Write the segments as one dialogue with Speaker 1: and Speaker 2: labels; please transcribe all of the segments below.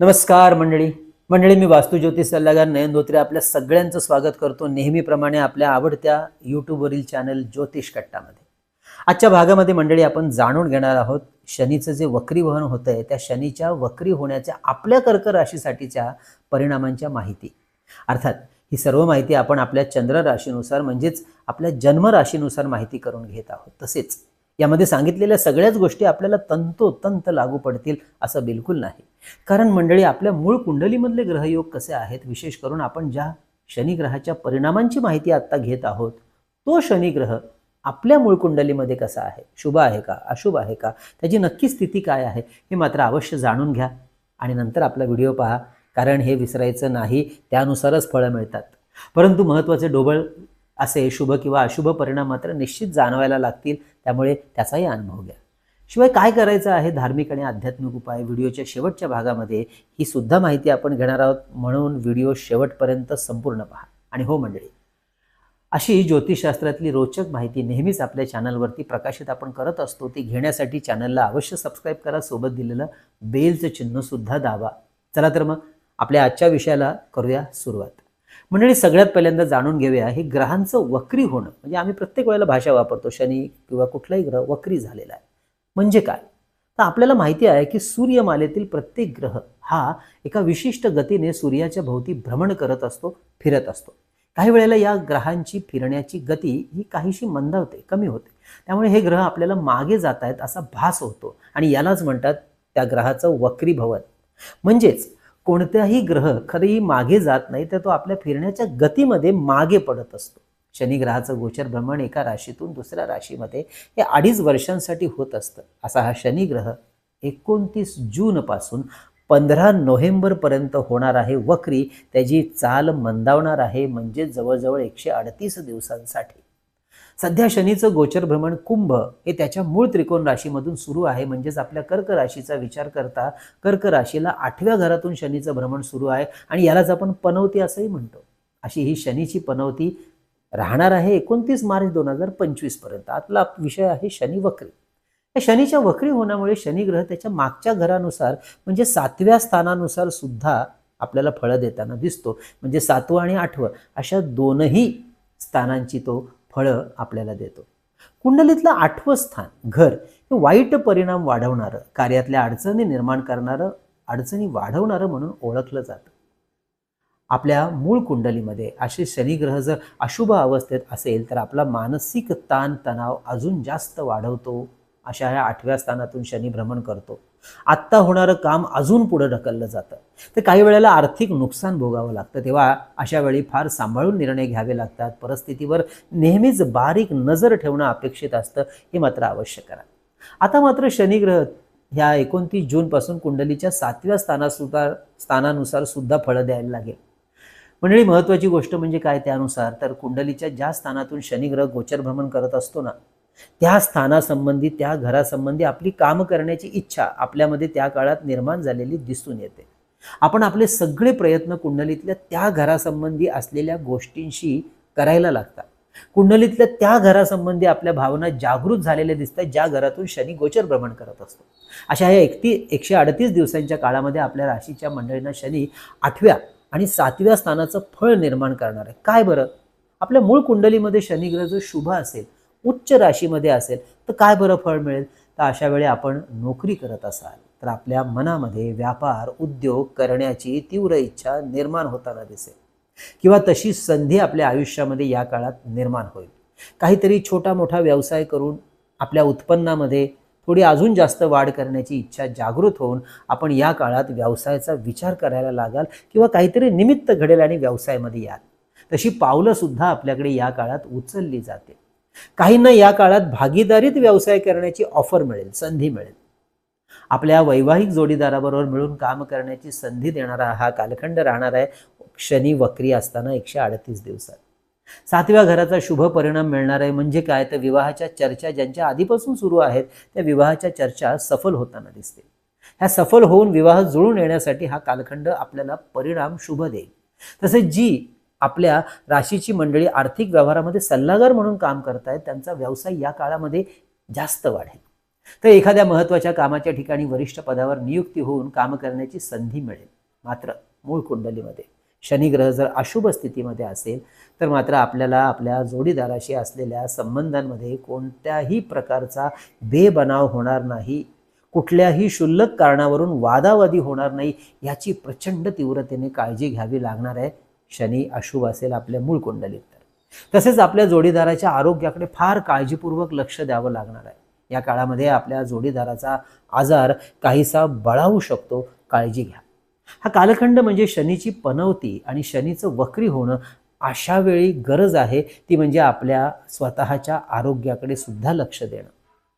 Speaker 1: नमस्कार मंडळी. मंडळी मी वास्तू सल्लागार नयन धोत्रे. आपल्या सगळ्यांचं स्वागत करतो नेहमीप्रमाणे आपल्या आवडत्या यूट्यूबवरील चॅनल ज्योतिष कट्टामध्ये. आजच्या भागामध्ये मंडळी आपण जाणून घेणार आहोत शनीचं जे वक्रीवहन होतं आहे त्या शनीच्या वक्री होण्याच्या आपल्या कर्क राशीसाठीच्या परिणामांच्या माहिती. अर्थात ही सर्व माहिती आपण आपल्या चंद्र राशीनुसार म्हणजेच आपल्या जन्म राशीनुसार माहिती करून घेत आहोत. तसेच यामध्ये सांगितलेल्या सगळ्याच गोष्टी आपल्याला तंतोतंत लागू पडतील असं बिलकुल नाही. कारण मंडळी आपल्या मूळ कुंडलीमधले ग्रहयोग कसे आहेत? विशेष करून आपण ज्या शनिग्रहाच्या परिणामांची माहिती आत्ता घेत आहोत तो शनिग्रह आपल्या मूळ कुंडलीमध्ये कसा आहे? शुभ आहे का? अशुभ आहे का? त्याची नक्की स्थिती काय आहे? हे मात्र अवश्य जाणून घ्या आणि नंतर आपला व्हिडिओ पहा. कारण हे विसरायचं नाही त्यानुसारच फळं मिळतात. परंतु महत्त्वाचे डोबळ असे शुभ किंवा अशुभ परिणाम मात्र निश्चित जाणवायला लागतील त्यामुळे त्याचाही अनुभव घ्या. शिवाय काय करायचं आहे? धार्मिक आणि आध्यात्मिक उपाय व्हिडिओच्या शेवटच्या भागामध्ये ही सुद्धा माहिती आपण घेणार आहोत. म्हणून व्हिडिओ शेवटपर्यंत संपूर्ण पहा. आणि हो मंडळी अशी ज्योतिषशास्त्रातली रोचक माहिती नेहमीच आपल्या चॅनलवरती प्रकाशित आपण करत असतो ती घेण्यासाठी चॅनलला अवश्य सबस्क्राईब करा. सोबत दिलेलं बेलचं चिन्हसुद्धा दाबा. चला तर मग आपल्या आजच्या विषयाला करूया सुरुवात. मंडळी सगळ्यात पहिल्यांदा जाणून घेऊया हे ग्रहांचं वक्री होणं. म्हणजे आम्ही प्रत्येक वेळेला भाषा वापरतो शनी किंवा कुठलाही ग्रह वक्री झालेला आहे. म्हणजे काय? तर आपल्याला माहिती आहे की सूर्यमालेतील प्रत्येक ग्रह हा एका विशिष्ट गतीने सूर्याच्या भोवती भ्रमण करत असतो फिरत असतो. काही वेळेला या ग्रहांची फिरण्याची गती ही काहीशी मंदावते कमी होते. त्यामुळे हे ग्रह आपल्याला मागे जात आहेत असा भास होतो. आणि यालाच म्हणतात त्या ग्रहाचं वक्रीभवन. म्हणजेच कोणत्याही ग्रह खरी मागे जात नाही तर तो आपल्या फिरण्याच्या गतीमध्ये मागे पडत असतो. शनिग्रहाचं गोचर भ्रमण एका राशीतून दुसऱ्या राशीमध्ये हे अडीच वर्षांसाठी होत असतं. असा हा शनिग्रह एकोणतीस जूनपासून पंधरा नोव्हेंबरपर्यंत होणार आहे. वक्री त्याची चाल मंदावणार आहे. म्हणजे जवळजवळ एकशे अडतीस दिवसांसाठी. सध्या शनीचं गोचर भ्रमण कुंभ हे त्याच्या मूळ त्रिकोण राशीमधून सुरू आहे. म्हणजेच आपल्या कर्क राशीचा विचार करता कर्क राशीला आठव्या घरातून शनीचं भ्रमण सुरू आहे आणि यालाच आपण पनवती असंही म्हणतो. अशी ही शनीची पनवती राहणार आहे एकोणतीस मार्च दोन हजार पंचवीसपर्यंत. आपला विषय आहे शनी वक्री. या शनीच्या वक्री होण्यामुळे शनिग्रह त्याच्या मागच्या घरानुसार म्हणजे सातव्या स्थानानुसार सुद्धा आपल्याला फळं देताना दिसतो. म्हणजे सातवं आणि आठवं अशा दोनही स्थानांची तो फळं आपल्याला देतो. कुंडलीतलं आठवं स्थान घर हे वाईट परिणाम वाढवणारं कार्यातल्या अडचणी निर्माण करणारं अडचणी वाढवणारं म्हणून ओळखलं जातं. आपल्या मूळ कुंडलीमध्ये असे शनिग्रह जर अशुभ अवस्थेत असेल तर आपला मानसिक ताण तणाव अजून जास्त वाढवतो. अशा ह्या आठव्या स्थानातून शनी भ्रमण करतो. आत्ता होणारं काम अजून पुढं ढकललं जातं. तर काही वेळेला आर्थिक नुकसान भोगावं लागतं. तेव्हा अशा वेळी फार सांभाळून निर्णय घ्यावे लागतात. परिस्थितीवर नेहमीच बारीक नजर ठेवणं अपेक्षित असतं हे मात्र आवश्यक करा. आता मात्र शनिग्रह ह्या एकोणतीस जूनपासून कुंडलीच्या सातव्या स्थानासुद्धा स्थानानुसार सुद्धा फळं द्यायला लागेल. मंडळी महत्त्वाची गोष्ट म्हणजे काय त्यानुसार? तर कुंडलीच्या ज्या स्थानातून शनिग्रह गोचर भ्रमण करत असतो ना त्या स्थानासंबंधी त्या घरासंबंधी आपली काम करण्याची इच्छा आपल्यामध्ये त्या काळात निर्माण झालेली दिसून येते. आपण आपले सगळे प्रयत्न कुंडलीतल्या त्या घरासंबंधी असलेल्या गोष्टींशी करायला लागतात. कुंडलीतल्या त्या घरासंबंधी आपल्या भावना जागृत झालेल्या दिसतात ज्या घरातून शनी गोचर भ्रमण करत असतो. अशा या एकती एकशे अडतीस दिवसांच्या काळामध्ये आपल्या राशीच्या मंडळींना शनी आठव्या आणि सातव्या स्थानाचं फळ निर्माण करणार आहे. काय बरं? आपल्या मूळ कुंडलीमध्ये शनिग्रह जो शुभ असेल उच्च राशीमध्ये असेल तर काय बरं फळ मिळेल? तर अशा वेळी आपण नोकरी करत असाल तर आपल्या मनामध्ये व्यापार उद्योग करण्याची तीव्र इच्छा निर्माण होताना दिसेल. किंवा तशी संधी आपल्या आयुष्यामध्ये या काळात निर्माण होईल. काहीतरी छोटा मोठा व्यवसाय करून आपल्या उत्पन्नामध्ये थोडी अजून जास्त वाढ करण्याची इच्छा जागृत होऊन आपण या काळात व्यवसायाचा विचार करायला लागाल किंवा काहीतरी निमित्त घडेल आणि व्यवसायामध्ये याल. तशी पावलंसुद्धा आपल्याकडे या काळात उचलली जाते काहींना या काळात भागीदारीत व्यवसाय करण्याची ऑफर मिळेल संधी मिळेल. आपल्या वैवाहिक जोडीदाराबरोबर मिळून काम करण्याची संधी देणारा हा कालखंड राहणार आहे शनी वक्री असताना एकशे अडतीस दिवसात. सातव्या घराचा शुभ परिणाम मिळणार आहे म्हणजे काय? तर विवाहाच्या चर्चा ज्यांच्या आधीपासून सुरू आहेत त्या विवाहाच्या चर्चा सफल होताना दिसतील. ह्या सफल होऊन विवाह जुळून येण्यासाठी हा कालखंड आपल्याला परिणाम शुभ देईल. तसेच जी आपल्या राशीची मंडळी आर्थिक व्यवहारामध्ये सल्लागार म्हणून काम करतायत त्यांचा व्यवसाय या काळामध्ये जास्त वाढेल. तर एखाद्या महत्त्वाच्या कामाच्या ठिकाणी वरिष्ठ पदावर नियुक्ती होऊन काम करण्याची संधी मिळेल. मात्र मूळ कुंडलीमध्ये शनिग्रह जर अशुभ स्थितीमध्ये असेल तर मात्र आपल्याला आपल्या जोडीदाराशी असलेल्या संबंधांमध्ये कोणत्याही प्रकारचा बेबनाव होणार नाही. कुठल्याही क्षुल्लक कारणावरून वादावादी होणार नाही याची प्रचंड तीव्रतेने काळजी घ्यावी लागणार आहे. शनी अशुभ असेल आपल्या मूळ कुंडलीत तर. तसेच आपल्या जोडीदाराच्या आरोग्याकडे फार काळजीपूर्वक लक्ष द्यावं लागणार आहे. या काळामध्ये आपल्या जोडीदाराचा आजार काहीसा बळावू शकतो. काळजी घ्या. हा कालखंड म्हणजे शनीची पनवती आणि शनीचं वक्री होणं अशा वेळी गरज आहे. ती म्हणजे आपल्या स्वतःच्या आरोग्याकडे सुद्धा लक्ष देणं.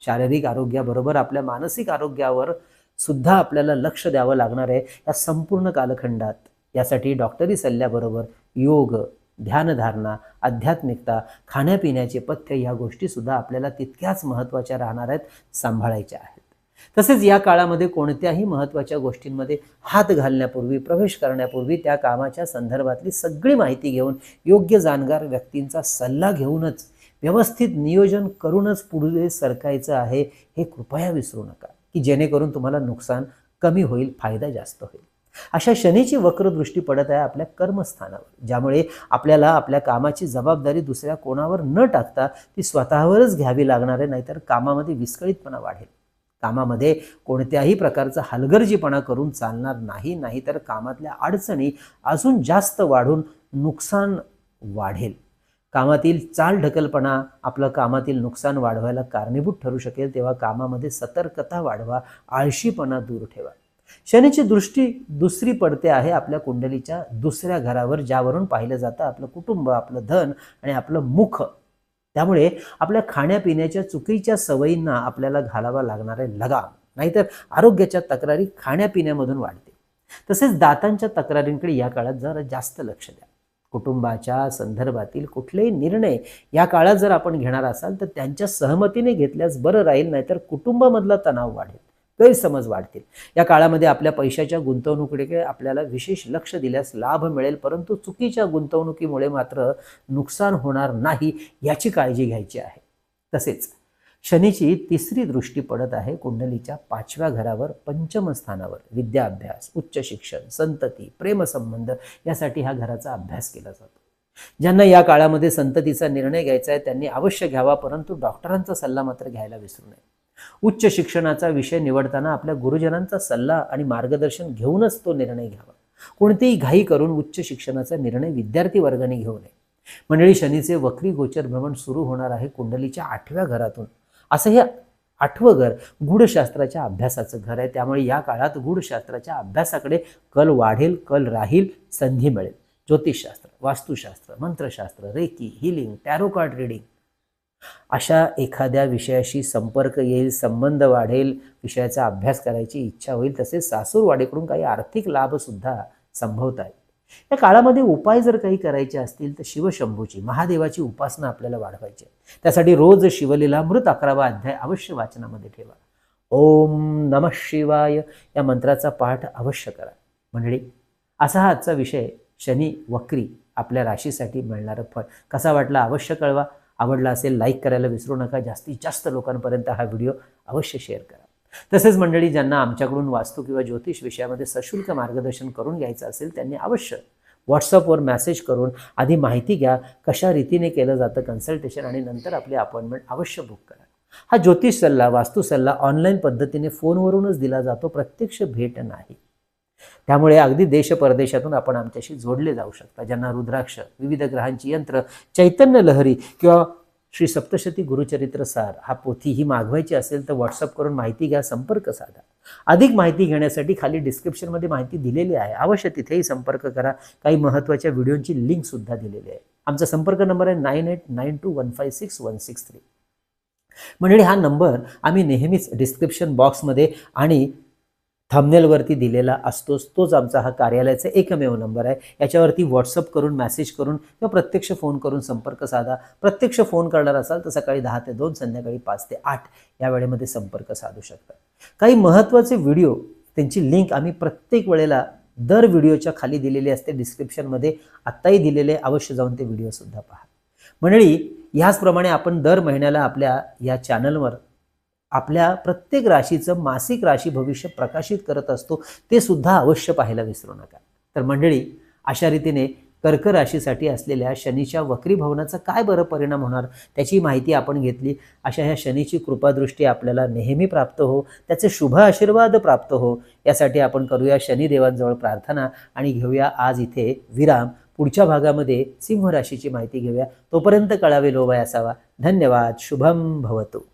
Speaker 1: शारीरिक आरोग्याबरोबर आपल्या मानसिक आरोग्यावर सुद्धा आपल्याला लक्ष द्यावं लागणार आहे. या संपूर्ण कालखंडात यासाठी डॉक्टरी सल्ल्याबरोबर योग ध्यानधारणा आध्यात्मिकता खाण्यापिण्याचे पथ्य या गोष्टीसुद्धा आपल्याला तितक्याच महत्त्वाच्या राहणार आहेत सांभाळायच्या आहेत. तसेच या काळामध्ये कोणत्याही महत्त्वाच्या गोष्टींमध्ये हात घालण्यापूर्वी प्रवेश करण्यापूर्वी त्या कामाच्या संदर्भातली सगळी माहिती घेऊन योग्य जाणकार व्यक्तींचा सल्ला घेऊनच व्यवस्थित नियोजन करूनच पुढे सरकायचं आहे हे कृपया विसरू नका की जेणेकरून तुम्हाला नुकसान कमी होईल फायदा जास्त होईल. अशा शनीची वक्रदृष्टी पडत आहे आपल्या कर्मस्थानावर ज्यामुळे आपल्याला आपल्या कामाची जबाबदारी दुसऱ्या कोणावर न टाकता ती स्वतःवरच घ्यावी लागणार आहे नाहीतर कामामध्ये विस्कळीतपणा वाढेल. कामामध्ये कोणत्याही प्रकारचा हलगर्जीपणा करून चालणार नाही नाहीतर कामातल्या अडचणी अजून जास्त वाढून नुकसान वाढेल. कामातील चाल ढकलपणा आपलं कामातील नुकसान वाढवायला कारणीभूत ठरू शकेल तेव्हा कामामध्ये सतर्कता वाढवा आळशीपणा दूर ठेवा. शनीची दृष्टी दुसरी पडते आहे आपल्या कुंडलीच्या दुसऱ्या घरावर ज्यावरून पाहिलं जातं आपलं कुटुंब आपलं धन आणि आपलं मुख. त्यामुळे आपल्या खाण्यापिण्याच्या चुकीच्या सवयींना आपल्याला घालावा लागणारे लगाम. नाहीतर आरोग्याच्या तक्रारी खाण्यापिण्यामधून वाढते तसेच दातांच्या तक्रारींकडे या काळात जरा जास्त लक्ष द्या. कुटुंबाच्या संदर्भातील कुठलेही निर्णय या काळात जर आपण घेणार असाल तर त्यांच्या सहमतीने घेतल्यास बरं राहील नाहीतर कुटुंबामधला तणाव वाढेल. गैरसमज वाढतील. या काळामध्ये आपल्या पैशाच्या गुंतवणुकीकडे आपल्याला विशेष लक्ष दिल्यास लाभ मिळेल परंतु चुकीच्या गुंतवणुकीमुळे मात्र नुकसान होणार नाही याची काळजी घ्यायची आहे. तसेच शनीची तिसरी दृष्टी पडत आहे. कुंडलीच्या पाचव्या घरावर पंचम स्थानावर विद्याभ्यास उच्च शिक्षण संतती प्रेमसंबंध यासाठी ह्या घराचा अभ्यास केला जातो. ज्यांना या काळामध्ये संततीचा निर्णय घ्यायचा आहे त्यांनी अवश्य घ्यावा परंतु डॉक्टरांचा सल्ला मात्र घ्यायला विसरू नये. उच्च शिक्षणाचा विषय निवडताना आपल्या गुरुजनांचा सल्ला आणि मार्गदर्शन घेऊनच तो निर्णय घ्यावा. कोणतीही घाई करून उच्च शिक्षणाचा निर्णय विद्यार्थी वर्गाने घेऊ नये. मंडळी शनीचे वक्री गोचर भ्रमण सुरू होणार आहे कुंडलीच्या आठव्या घरातून. असं हे आठवं घर गूढशास्त्राच्या अभ्यासाचं घर आहे. त्यामुळे या काळात गूढशास्त्राच्या अभ्यासाकडे कल वाढेल कल राहील संधी मिळेल. ज्योतिषशास्त्र वास्तुशास्त्र मंत्रशास्त्र reiki healing tarot card reading. Reading अशा एखाद्या विषयाशी संपर्क येईल संबंध वाढेल विषयाचा अभ्यास करायची इच्छा होईल तसेच सासूरवाडीकडून काही आर्थिक लाभसुद्धा संभवत आहेत या काळामध्ये उपाय जर काही करायचे असतील तर शिवशंभूची महादेवाची उपासना आपल्याला वाढवायची आहे. त्यासाठी रोज शिवलीला मृत अकरावा अध्याय अवश्य वाचनामध्ये ठेवा. ओम नम शिवाय या मंत्राचा पाठ अवश्य करा. मंडळी असा हा आजचा विषय शनी वक्री आपल्या राशीसाठी मिळणारं फळ. कसा वाटला अवश्य कळवा. आवडला असेल लाईक करायला विसरू नका. जास्तीत जास्त लोकांपर्यंत हा व्हिडिओ अवश्य शेअर करा. तसेच मंडळी ज्यांना आमच्याकडून वास्तू किंवा ज्योतिष विषयामध्ये सशुल्क मार्गदर्शन करून घ्यायचं असेल त्यांनी अवश्य व्हॉट्सअपवर मेसेज करून आधी माहिती घ्या कशा रीतीने केलं जातं कन्सल्टेशन आणि नंतर आपली अपॉइंटमेंट अवश्य बुक करा. हा ज्योतिष सल्ला वास्तू सल्ला ऑनलाईन पद्धतीने फोनवरूनच दिला जातो. प्रत्यक्ष भेट नाही. त्यामुळे अगदी देश परदेशातून आपण आमच्याशी जोडले जाऊ शकता. ज्यांना रुद्राक्ष विविध ग्रहांची यंत्र चैतन्य लहरी किंवा श्री सप्तशती गुरुचरित्र सार हा पोथी ही मागवायची असेल तर व्हॉट्सअप करून माहिती घ्या संपर्क साधा. अधिक माहिती घेण्यासाठी खाली डिस्क्रिप्शनमध्ये माहिती दिलेली आहे. अवश्य तिथेही संपर्क करा. काही महत्त्वाच्या व्हिडिओची लिंक सुद्धा दिलेली आहे. आमचा संपर्क नंबर आहे nine eight nine two one five six one six three म्हणजे हा नंबर आम्ही नेहमीच डिस्क्रिप्शन बॉक्समध्ये आणि थंबनेलवरती दिलेला असतोच तोच आमचा हा कार्यालयाचा एकमेव नंबर आहे. याच्यावरती व्हॉट्सअप करून मेसेज करून किंवा प्रत्यक्ष फोन करून संपर्क साधा. प्रत्यक्ष फोन करणार असाल तर सकाळी दहा ते दोन संध्याकाळी पाच ते आठ या वेळेमध्ये संपर्क साधू शकता. काही महत्त्वाचे व्हिडिओ त्यांची लिंक आम्ही प्रत्येक वेळेला दर व्हिडिओच्या खाली दिलेली असते. डिस्क्रिप्शनमध्ये आत्ताही दिलेले अवश्य जाऊन ते व्हिडिओसुद्धा पहा. मंडळी ह्याचप्रमाणे आपण दर महिन्याला आपल्या या चॅनलवर आपल्या प्रत्येक राशीचं मासिक राशी भविष्य प्रकाशित करत असतो ते सुद्धा अवश्य पाहायला विसरू नका. तर मंडळी अशा रीतीने कर्क राशीसाठी असलेल्या शनीच्या वक्री भवनाचा काय बरं परिणाम होणार त्याची माहिती आपण घेतली. अशा ह्या शनीची कृपादृष्टी आपल्याला नेहमी प्राप्त हो त्याचे शुभ आशीर्वाद प्राप्त हो यासाठी आपण करूया शनिदेवांजवळ प्रार्थना आणि घेऊया आज इथे विराम. पुढच्या भागामध्ये सिंह राशीची माहिती घेऊया. तोपर्यंत कळावे लोभय असावा. धन्यवाद. शुभम भवतो.